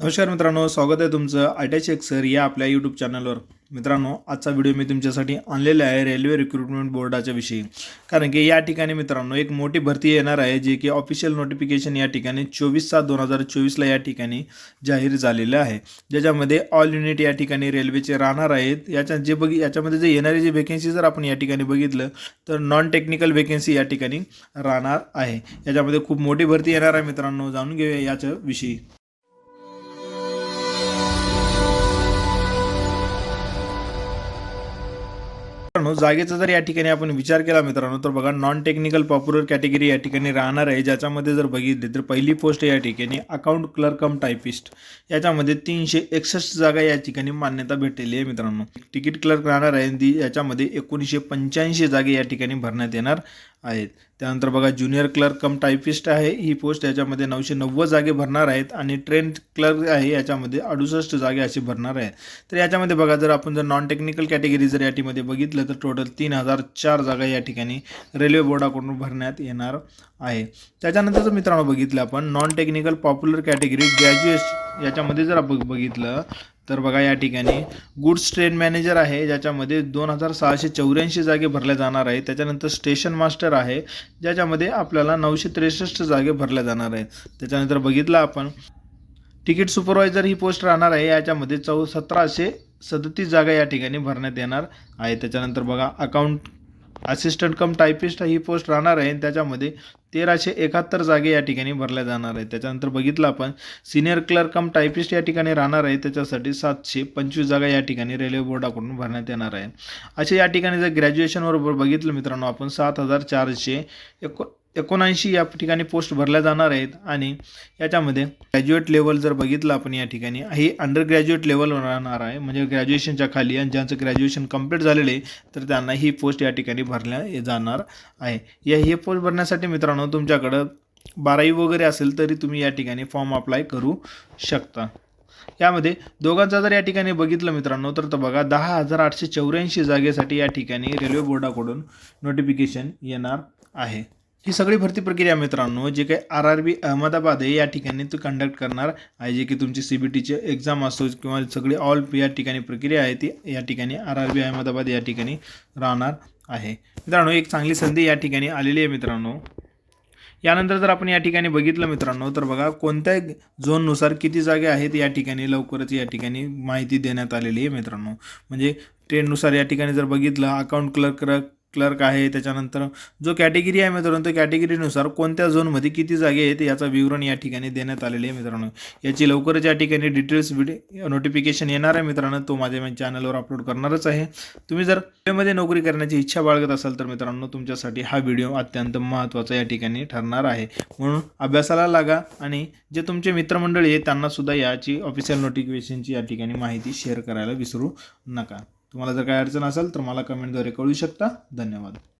नमस्कार मित्रांनो स्वागत आहे तुमचं आयटॅच एक सर या आपल्या यूट्यूब चॅनलवर मित्रांनो आजचा व्हिडिओ मी तुमच्यासाठी आणलेला आहे रेल्वे रिक्रुटमेंट बोर्डाच्या विषयी. कारण की या ठिकाणी मित्रांनो एक मोठी भरती येणार आहे जे की ऑफिशियल नोटिफिकेशन या ठिकाणी चोवीस सात दोन हजार चोवीसला या ठिकाणी जाहीर झालेलं आहे. ज्याच्यामध्ये ऑल युनिट या ठिकाणी रेल्वेचे राहणार आहेत. याच्या जे बघी याच्यामध्ये जे येणारी जी वेकेन्सी जर आपण या ठिकाणी बघितलं तर नॉन टेक्निकल वेकेन्सी या ठिकाणी राहणार आहे. याच्यामध्ये खूप मोठी भरती येणार आहे मित्रांनो जाणून घेऊया याच्या मित्रांनो जागेचा जर या ठिकाणी आपण विचार केला मित्रांनो तर बघा नॉन टेक्निकल पॉप्युलर कॅटेगरी या ठिकाणी राहणार आहे. ज्याच्यामध्ये जर बघितली तर पहिली पोस्ट या ठिकाणी अकाउंट क्लर्क कम टायपिस्ट याच्यामध्ये तीनशे एकसष्ट जागा या ठिकाणी मान्यता भेटलेली आहे मित्रांनो. तिकीट क्लर्क राहणार आहे आणि ती याच्यामध्ये एकोणीसशे पंच्याऐंशी जागे या ठिकाणी भरण्यात येणार. आहेत. त्यानंतर बघा ज्युनियर क्लर्क कम टायपिस्ट आहे. ही पोस्ट याच्यामध्ये नऊशे नव्वद जागे भरणार आहेत आणि ट्रेन क्लर्क आहे याच्यामध्ये अडुसष्ट जागे असे भरणार आहेत. तर याच्यामध्ये बघा जर आपण जर नॉन टेक्निकल कॅटेगरी जर या ठिकाणी बघितलं तर टोटल तीन हजार चार जागा या ठिकाणी रेल्वे बोर्डाकडून भरण्यात येणार आहे. त्याच्यानंतर जर मित्रांनो बघितलं आपण non technical popular category graduate याच्यामध्ये जर आपण बघितलं तर बघा या ठिकाणी गुड्स ट्रेन मॅनेजर आहे ज्याच्यामध्ये दोन हजार सहाशे चौऱ्याऐंशी जागे भरल्या जाणार आहे त्याच्यानंतर स्टेशन मास्टर आहे ज्याच्यामध्ये आपल्याला नऊशे त्रेसष्ट जागे भरल्या जाणार आहेत. त्याच्यानंतर बघितलं आपण तिकीट सुपरवायझर ही पोस्ट राहणार आहे याच्यामध्ये चौ सतराशे सदतीस जागा या ठिकाणी भरण्यात येणार आहे त्याच्यानंतर बघा अकाउंट असिस्टंट कम टायपिस्ट ही पोस्ट राहणार आहे. त्याच्यामध्ये तेराशे एकाहत्तर जागे या ठिकाणी भरल्या जाणार आहेत. त्याच्यानंतर बघितलं आपण सिनियर क्लर्क कम टायपिस्ट या ठिकाणी राहणार आहे. त्याच्यासाठी सातशे पंचवीस जागा या ठिकाणी रेल्वे बोर्डाकडून भरण्यात येणार आहे. असे या ठिकाणी जर ग्रॅज्युएशनबरोबर बघितलं मित्रांनो आपण सात हजार चारशे एको एकोणऐंशी या ठिकाणी पोस्ट भरल्या जाणार आहेत आणि याच्यामध्ये ग्रॅज्युएट लेवल जर बघितलं आपण या ठिकाणी हे अंडर ग्रॅज्युएट लेवल राहणार आहे. म्हणजे ग्रॅज्युएशनच्या खाली आणि ज्यांचं ग्रॅज्युएशन कंप्लीट झालेलं आहे तर त्यांना ही पोस्ट या ठिकाणी भरल्या जाणार आहे. या हे पोस्ट भरण्यासाठी मित्रांनो तुमच्याकडं बारावी वगैरे असेल तरी तुम्ही या ठिकाणी फॉर्म अप्लाय करू शकता. यामध्ये दोघांचा जर या ठिकाणी बघितलं मित्रांनो तर तर बघा दहा हजार आठशे चौऱ्याऐंशी जागेसाठी या ठिकाणी रेल्वे बोर्डाकडून नोटिफिकेशन येणार आहे. ही सगळी भरती प्रक्रिया मित्रांनो जे काही आर आर बी अहमदाबाद आहे या ठिकाणी तू कंडक्ट करणार आहे. जे की तुमची सी बी टीचे एक्झाम असो किंवा सगळी ऑल या ठिकाणी प्रक्रिया आहे ती या ठिकाणी आर आर बी अहमदाबाद या ठिकाणी राहणार आहे. मित्रांनो एक चांगली संधी या ठिकाणी आलेली आहे मित्रांनो. यानंतर जर आपण या ठिकाणी बघितलं मित्रांनो तर बघा कोणत्या झोननुसार किती जागे आहेत या ठिकाणी लवकरच या ठिकाणी माहिती देण्यात आलेली आहे मित्रांनो. म्हणजे ट्रेननुसार या ठिकाणी जर बघितलं अकाउंट क्लर्क क्लर्क आहे त्याच्यानंतर जो कॅटेगरी आहे मित्रांनो त्या कॅटेगरीनुसार कोणत्या झोनमध्ये किती जागे आहेत याचं विवरण या ठिकाणी देण्यात आलेले आहे मित्रांनो. याची लवकरच या ठिकाणी डिटेल्स व्हिडिओ नोटिफिकेशन येणार आहे मित्रांनो. तो माझ्या चॅनलवर अपलोड करणारच आहे. तुम्ही जर रेल्वेमध्ये नोकरी करण्याची इच्छा बाळगत असाल तर मित्रांनो तुमच्यासाठी हा व्हिडिओ अत्यंत महत्त्वाचा या ठिकाणी ठरणार आहे. म्हणून अभ्यासाला लागा आणि जे तुमचे मित्रमंडळी आहे त्यांनासुद्धा याची ऑफिशियल नोटिफिकेशनची या ठिकाणी माहिती शेअर करायला विसरू नका. तुम्हाला जर काही अडचण असेल तर मला कमेंटद्वारे कळू शकता. धन्यवाद.